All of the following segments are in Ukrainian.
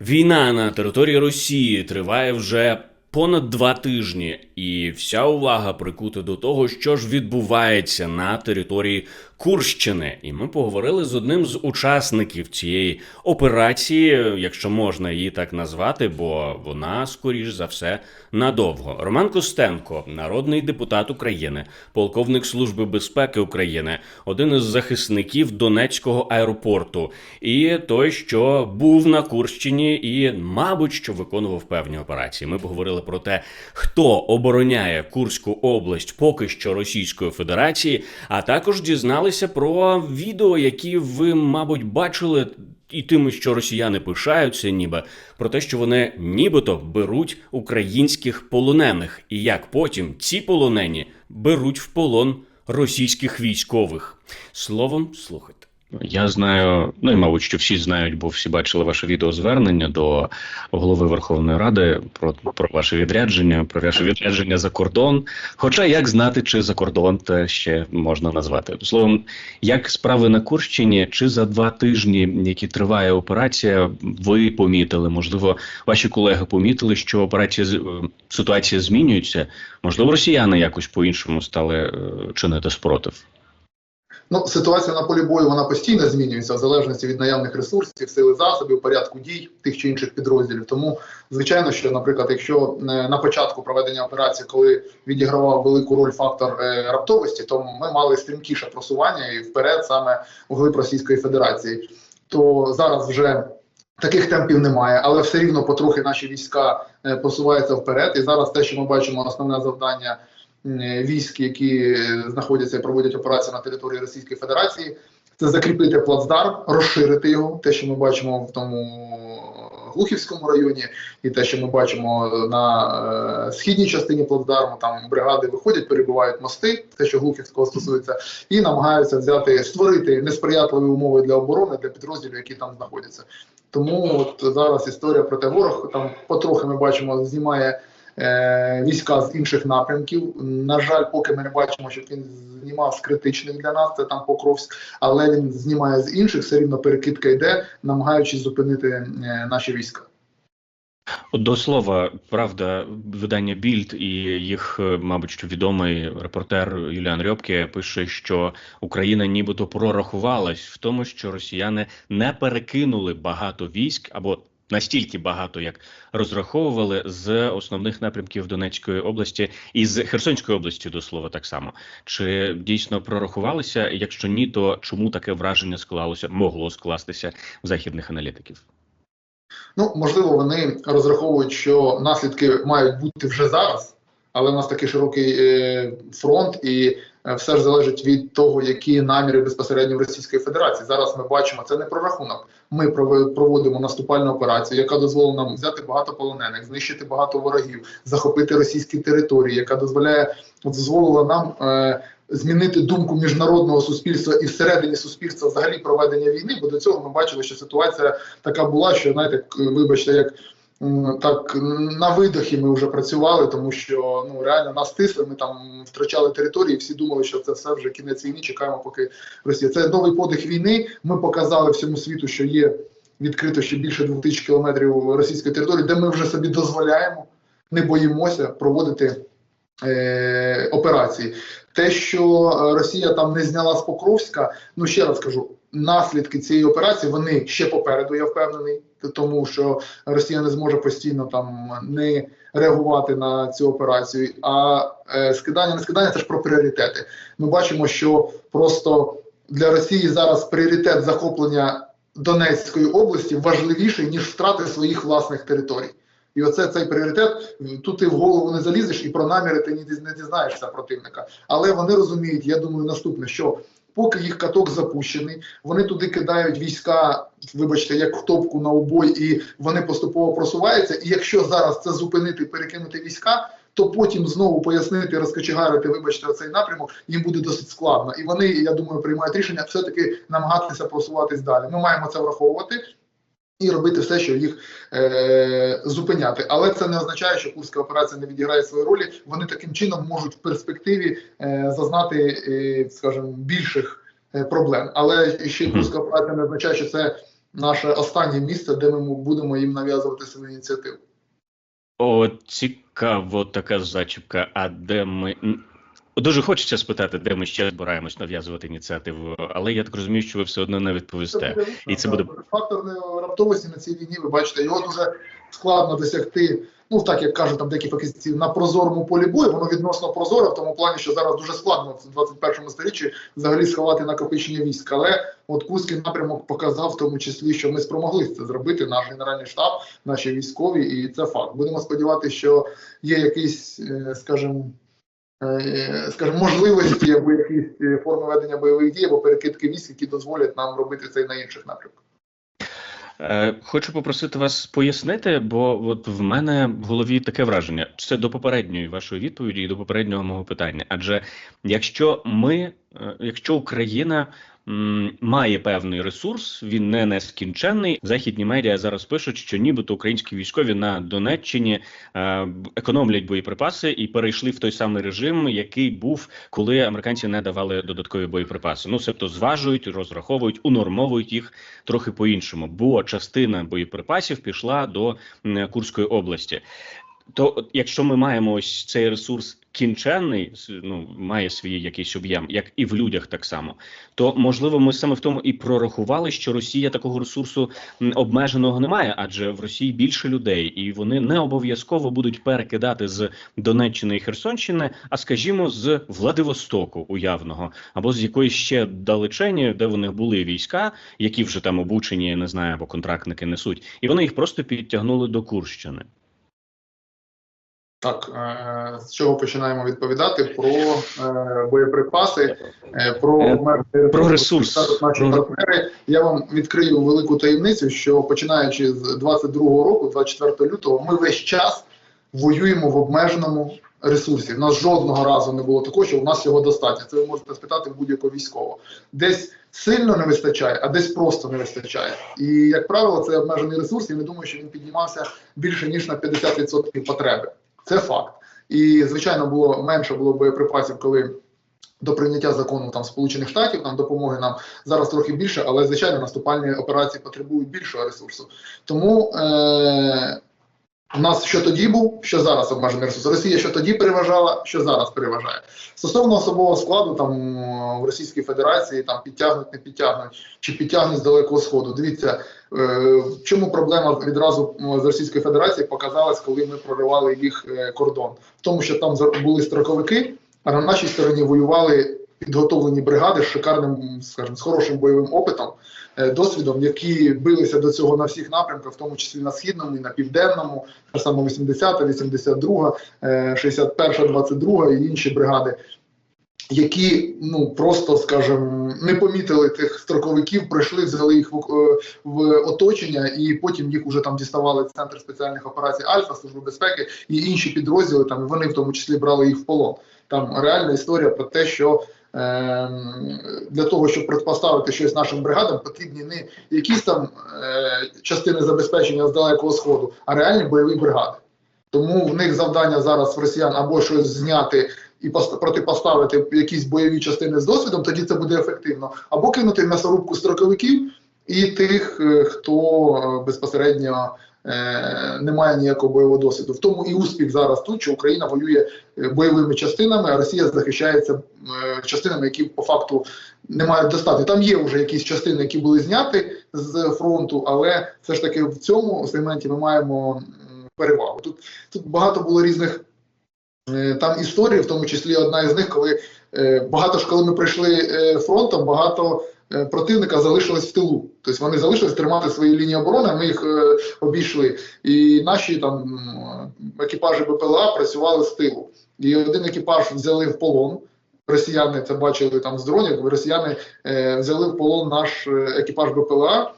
Війна на території Росії триває вже понад два тижні, і вся увага прикута до того, що ж відбувається на території Курщини. І ми поговорили з одним з учасників цієї операції, якщо можна її так назвати, бо вона, скоріш за все, надовго. Роман Костенко, народний депутат України, полковник Служби безпеки України, один із захисників Донецького аеропорту, і той, що був на Курщині, і, мабуть, що виконував певні операції. Ми поговорили про те, хто обороняє Курську область поки що Російської Федерації, а також дізналися про відео, які ви, мабуть, бачили. І тими, що росіяни пишаються, ніби про те, що вони нібито беруть українських полонених, і як потім ці полонені беруть в полон російських військових. Словом, слухайте. Я знаю, ну і мабуть, що всі знають, бо всі бачили ваше відеозвернення до голови Верховної Ради про, про ваше відрядження, про ваше відрядження за кордон. Хоча як знати, чи за кордон те ще можна назвати словом, як справи на Курщині, чи за два тижні, які триває операція, ви помітили? Можливо, ваші колеги помітили, що операція е, ситуація змінюється. Можливо, росіяни якось по-іншому стали е, чинити спротив. Ну, ситуація на полі бою вона постійно змінюється в залежності від наявних ресурсів, сили засобів, порядку дій тих чи інших підрозділів. Тому, звичайно, що, наприклад, якщо е, на початку проведення операції, коли відігравав велику роль фактор е, раптовості, то ми мали стрімкіше просування і вперед саме у глиб Російської Федерації, то зараз вже. Таких темпів немає, але все рівно потрохи наші війська е, посуваються вперед. І зараз те, що ми бачимо, основне завдання військ, які е, знаходяться і проводять операцію на території Російської Федерації, це закріпити плацдарм, розширити його. Те, що ми бачимо в тому Глухівському районі, і те, що ми бачимо на е, східній частині плацдарму, там бригади виходять, перебувають мости, те, що Глухівського стосується, і намагаються взяти створити несприятливі умови для оборони для підрозділів, які там знаходяться. Тому от зараз історія про те, ворог там потрохи ми бачимо, знімає е, війська з інших напрямків. На жаль, поки ми не бачимо, щоб він знімав з критичних для нас, це там Покровськ, але він знімає з інших, все рівно перекидка йде, намагаючись зупинити е, наші війська. До слова, правда, видання Більд і їх, е, мабуть, відомий репортер Юліан Рьопке пише, що Україна нібито прорахувалась в тому, що росіяни не перекинули багато військ або настільки багато, як розраховували з основних напрямків Донецької області і з Херсонської області, до слова, так само. Чи дійсно прорахувалися? Якщо ні, то чому таке враження склалося, могло скластися в західних аналітиків? Ну, можливо, вони розраховують, що наслідки мають бути вже зараз, але у нас такий широкий е, фронт, і все ж залежить від того, які наміри безпосередньо в Російської Федерації. Зараз ми бачимо це не прорахунок. Ми прове- проводимо наступальну операцію, яка дозволила нам взяти багато полонених, знищити багато ворогів, захопити російські території, яка дозволяє дозволила нам. Е, Змінити думку міжнародного суспільства і всередині суспільства взагалі проведення війни, бо до цього ми бачили, що ситуація така була, що знаєте, вибачте, як так на видохі ми вже працювали, тому що ну реально нас тисли. Ми там втрачали території. Всі думали, що це все вже кінець війни. Чекаємо, поки Росія. Це новий подих війни. Ми показали всьому світу, що є відкрито ще більше 2000 кілометрів російської території, де ми вже собі дозволяємо, не боїмося проводити е, операції. Те, що Росія там не зняла з Покровська, ну ще раз кажу, наслідки цієї операції вони ще попереду, я впевнений, тому що Росія не зможе постійно там не реагувати на цю операцію. А е, скидання, не скидання це ж про пріоритети. Ми бачимо, що просто для Росії зараз пріоритет захоплення Донецької області важливіший ніж втрати своїх власних територій. І оце цей пріоритет. Тут ти в голову не залізеш, і про наміри ти не, дізнаєшся противника. Але вони розуміють, я думаю, наступне, що поки їх каток запущений, вони туди кидають війська, вибачте, як хтопку топку на обой, і вони поступово просуваються. І якщо зараз це зупинити, перекинути війська. То потім знову пояснити, розкочегарити, вибачте, цей напрямок їм буде досить складно, і вони, я думаю, приймають рішення все таки намагатися просуватись далі. Ми маємо це враховувати і робити все, що їх е, зупиняти. Але це не означає, що курська операція не відіграє свої ролі. Вони таким чином можуть в перспективі е, зазнати, е, скажімо, більших е, проблем. Але ще курська операція не означає, що це наше останнє місце, де ми будемо їм нав'язувати свою ініціативу. О, цікаво така зачіпка. А де ми. Дуже хочеться спитати, де ми ще збираємось нав'язувати ініціативу, але я так розумію, що ви все одно не відповісте. буде І це буде- фактор не- раптовості на цій війні. Ви бачите, його дуже складно досягти. Ну так як кажуть там деякі фахівці на прозорому полі бою, воно відносно прозоре в тому плані, що зараз дуже складно в 21 сторіччі взагалі сховати накопичення військ. Але от Курський напрямок показав в тому числі, що ми спромоглися це зробити. Наш генеральний штаб, наші військові, і це факт. Будемо сподіватися, що є якийсь, е, скажімо, скажімо, можливості або якісь е, форми ведення бойових дій або перекидки військ, які дозволять нам робити це і на інших напрямках. Е, Хочу попросити вас пояснити, бо от в мене в голові таке враження. Це до попередньої вашої відповіді і до попереднього мого питання. Адже якщо ми, е, якщо Україна має певний ресурс, він не нескінченний. Західні медіа зараз пишуть, що нібито українські військові на Донеччині е, економлять боєприпаси і перейшли в той самий режим, який був, коли американці не давали додаткові боєприпаси. Ну, себто зважують, розраховують, унормовують їх трохи по-іншому, бо частина боєприпасів пішла до Курської області. То, якщо ми маємо ось цей ресурс кінченний, ну має свій якийсь об'єм, як і в людях так само, то можливо ми саме в тому і прорахували, що Росія такого ресурсу обмеженого не має, адже в Росії більше людей, і вони не обов'язково будуть перекидати з Донеччини і Херсонщини, а скажімо, з Владивостоку уявного або з якоїсь ще далечені, де в них були війська, які вже там обучені, не знаю, або контрактники несуть, і вони їх просто підтягнули до Курщини. Так, е, з чого починаємо відповідати про е, боєприпаси, е, про про ресурс. Наші партнери. Я вам відкрию велику таємницю, що починаючи з 22-го року, 24 лютого, ми весь час воюємо в обмеженому ресурсі. У нас жодного разу не було такого, що у нас його достатньо. Це ви можете спитати будь-якого військового. Десь сильно не вистачає, а десь просто не вистачає. І як правило, це обмежений ресурс. І не думаю, що він піднімався більше ніж на 50% потреби. Це факт. І звичайно було менше було боєприпасів, коли. До прийняття закону там Сполучених Штатів там допомоги нам зараз трохи більше, але звичайно наступальні операції потребують більшого ресурсу. Тому е- у нас що тоді був, що зараз обмежений ресурс. Росія що тоді переважала, що зараз переважає. Стосовно особового складу, там в Російській Федерації там підтягнуть, не підтягнуть, чи підтягнуть з далекого сходу. Дивіться, в чому проблема відразу з Російської Федерації показалась, коли ми проривали їх е, кордон. В тому, що там були строковики, а на нашій стороні воювали підготовлені бригади з шикарним, скажімо, з хорошим бойовим опитом, е, досвідом, які билися до цього на всіх напрямках, в тому числі на східному і на південному, саме 80-та, 82-га, е, 61-га, 22-га і інші бригади. Які ну просто скажімо, не помітили тих строковиків, прийшли, взяли їх в, е, в оточення, і потім їх уже там діставали центр спеціальних операцій Альфа, служби безпеки і інші підрозділи. Там вони в тому числі брали їх в полон. Там реальна історія про те, що ем, для того, щоб протиставити щось нашим бригадам, потрібні не якісь там е, частини забезпечення з далекого сходу, а реальні бойові бригади. Тому в них завдання зараз в росіян або щось зняти і пост- протипоставити якісь бойові частини з досвідом, тоді це буде ефективно, або кинути в м'ясорубку строковиків і тих, е, хто е, безпосередньо е, не має ніякого бойового досвіду. В тому і успіх зараз тут, що Україна воює бойовими частинами, а Росія захищається частинами, які по факту не мають достатньо. Там є вже якісь частини, які були зняті з фронту, але все ж таки в цьому сегменті ми маємо перевагу. Тут тут багато було різних там історій, в тому числі одна із них, коли е, багато ж коли ми прийшли е, фронтом, багато е, противника залишилось в тилу. Тобто вони залишились тримати свої лінії оборони, ми їх е, обійшли. І наші там екіпажі БПЛА працювали з тилу. І один екіпаж взяли в полон. Росіяни це бачили там з дронів. Росіяни е, взяли в полон наш е, екіпаж БПЛА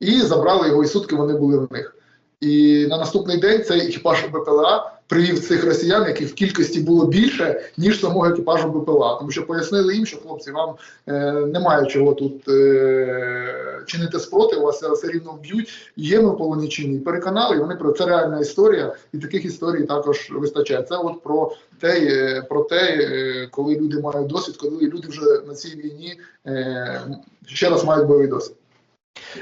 і забрали його, і сутки вони були в них. І на наступний день цей екіпаж БПЛА привів цих росіян, яких в кількості було більше, ніж самого екіпажу БПЛА. Тому що пояснили їм, що хлопці, вам е, немає чого тут е, чинити спротив, вас все рівно вб'ють, є ми в полоні чи ні. Переконали, і вони про це реальна історія, і таких історій також вистачає. Це от про те, е, про те, е, коли люди мають досвід, коли люди вже на цій війні е, ще раз мають бойовий досвід.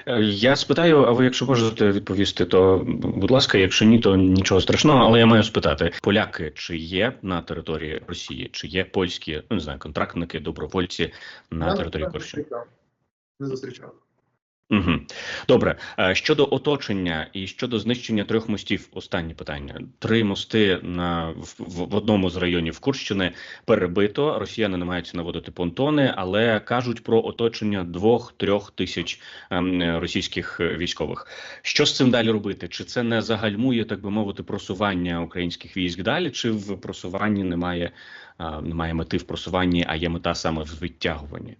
Е, Я спитаю, а ви, якщо можете відповісти, то будь ласка, якщо ні, то нічого страшного, але я маю спитати: поляки чи є на території Росії, чи є польські, ну не знаю, контрактники, добровольці на Я території зустрічав. Не зустрічав. Угу. Добре. Е, Щодо оточення і щодо знищення трьох мостів, останнє питання. Три мости на в, в, одному з районів Курщини перебито. Росіяни намагаються наводити понтони, але кажуть про оточення двох-трьох тисяч ем, російських військових. Що з цим далі робити? Чи це не загальмує, так би мовити, просування українських військ далі? Чи в просуванні немає, е, немає мети в просуванні, а є мета саме в відтягуванні?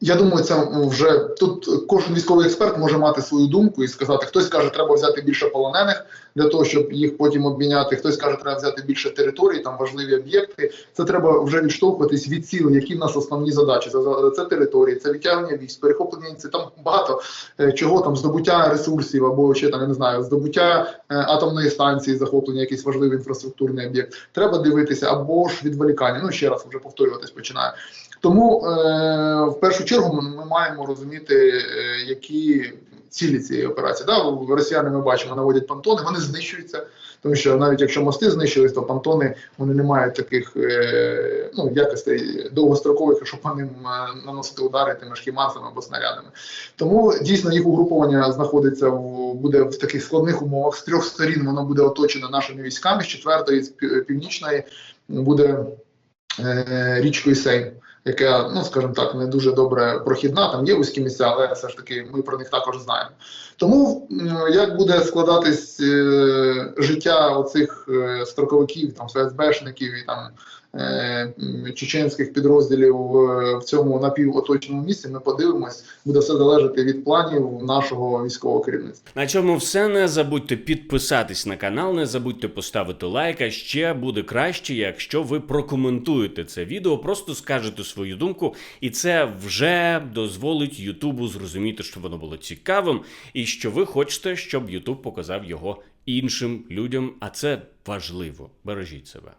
Я думаю, це вже тут кожен військовий експерт може мати свою думку і сказати, хтось каже, треба взяти більше полонених для того, щоб їх потім обміняти. Хтось каже, треба взяти більше територій, там важливі об'єкти. Це треба вже відштовхуватись від цілей, які в нас основні задачі. Це території, це відтягнення військ, перехоплення це там багато е, чого там здобуття ресурсів або ще там я не знаю, здобуття е, атомної станції, захоплення якийсь важливий інфраструктурний об'єкт. Треба дивитися або ж відволікання. Ну ще раз вже повторюватись починаю. Тому е, в першу чергу ми, маємо розуміти, е, які цілі цієї операції. Да, росіяни ми бачимо, наводять понтони, вони знищуються, тому що навіть якщо мости знищились, то понтони вони не мають таких е, ну, якостей довгострокових, щоб по ним наносити удари тими ж хімарсами або снарядами. Тому дійсно їх угруповання знаходиться в буде в таких складних умовах. З трьох сторін воно буде оточено нашими військами, з четвертої, з пів- північної буде річкою Сейм яка, ну скажімо так, не дуже добре прохідна. Там є вузькі місця, але все ж таки ми про них також знаємо. Тому як буде складатись е, життя оцих е, строковиків, там ФСБшників і там чеченських підрозділів е, в цьому напівоточному місці, ми подивимось. Буде все залежати від планів нашого військового керівництва. На цьому все. Не забудьте підписатись на канал, не забудьте поставити лайк. А ще буде краще, якщо ви прокоментуєте це відео, просто скажете свою думку, і це вже дозволить Ютубу зрозуміти, що воно було цікавим, і що ви хочете, щоб Ютуб показав його іншим людям. А це важливо. Бережіть себе.